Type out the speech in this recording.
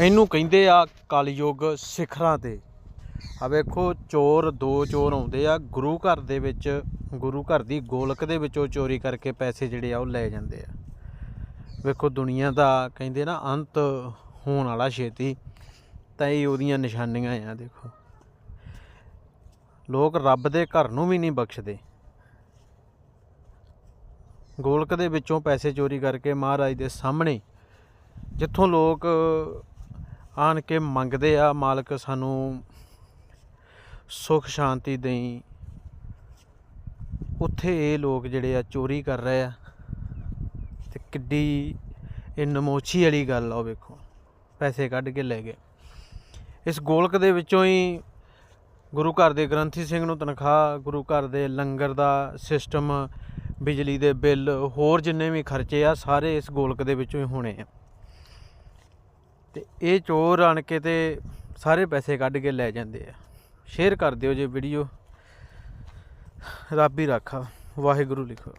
ਇਹਨੂੰ ਕਹਿੰਦੇ ਆ ਕਲਯੁਗ ਸਿਖਰਾਂ ਤੇ। ਆ ਵੇਖੋ, ਚੋਰ, ਦੋ ਚੋਰ ਆਉਂਦੇ ਆ, ਗੁਰੂ ਘਰ ਦੇ ਵਿੱਚ, ਗੁਰੂ ਘਰ ਦੀ ਗੋਲਕ ਦੇ ਵਿੱਚੋਂ ਚੋਰੀ ਕਰਕੇ ਪੈਸੇ ਜਿਹੜੇ ਆ ਉਹ ਲੈ ਜਾਂਦੇ ਆ। ਵੇਖੋ, ਦੁਨੀਆ ਦਾ ਕਹਿੰਦੇ ਨਾ ਅੰਤ ਹੋਣ ਵਾਲਾ ਛੇਤੀ, ਤਾਂ ਇਹ ਉਹਦੀਆਂ ਨਿਸ਼ਾਨੀਆਂ ਆ, ਦੇਖੋ। ਲੋਕ ਰੱਬ ਦੇ ਘਰ ਨੂੰ ਵੀ ਨਹੀਂ ਬਖਸ਼ਦੇ। ਗੋਲਕ ਦੇ ਵਿੱਚੋਂ ਪੈਸੇ ਚੋਰੀ ਕਰਕੇ ਮਹਾਰਾਜ ਦੇ ਸਾਹਮਣੇ, ਜਿੱਥੋਂ ਲੋਕ ਆਣ ਕੇ ਮੰਗਦੇ ਆ ਮਾਲਕ ਸਾਨੂੰ ਸੁਖ ਸ਼ਾਂਤੀ ਦੇਈ। ਉੱਥੇ ਇਹ ਲੋਕ ਜਿਹੜੇ ਆ ਚੋਰੀ ਕਰ ਰਹੇ ਆ। ਤੇ ਕਿੱਡੀ ਇਹ ਨਮੋਚੀ ਵਾਲੀ ਗੱਲ ਆ, ਉਹ ਵੇਖੋ। ਪੈਸੇ ਕੱਢ ਕੇ ਲੈ ਗਏ। ਇਸ ਗੋਲਕ ਦੇ ਵਿੱਚੋਂ ਹੀ ਗੁਰੂ ਘਰ ਦੇ ਗ੍ਰੰਥੀ ਸਿੰਘ ਨੂੰ ਤਨਖਾਹ, ਗੁਰੂ ਘਰ ਦੇ ਲੰਗਰ ਦਾ ਸਿਸਟਮ ਬਿਜਲੀ ਦੇ ਬਿੱਲ, ਹੋਰ ਜਿੰਨੇ ਵੀ ਖਰਚੇ ਆ, ਸਾਰੇ ਇਸ ਗੋਲਕ ਦੇ ਵਿੱਚੋਂ ਹੀ ਹੋਣੇ ਆ। ਤੇ ਇਹ ਚੋਰ ਆਣ ਕੇ ਤੇ ਸਾਰੇ ਪੈਸੇ ਕੱਢ ਕੇ ਲੈ ਜਾਂਦੇ ਆ। ਸ਼ੇਅਰ ਕਰ ਦਿਓ ਜੇ ਵੀਡੀਓ ਰੱਬ ਹੀ ਰਾਖਾ। ਵਾਹਿਗੁਰੂ ਲਿਖੋ।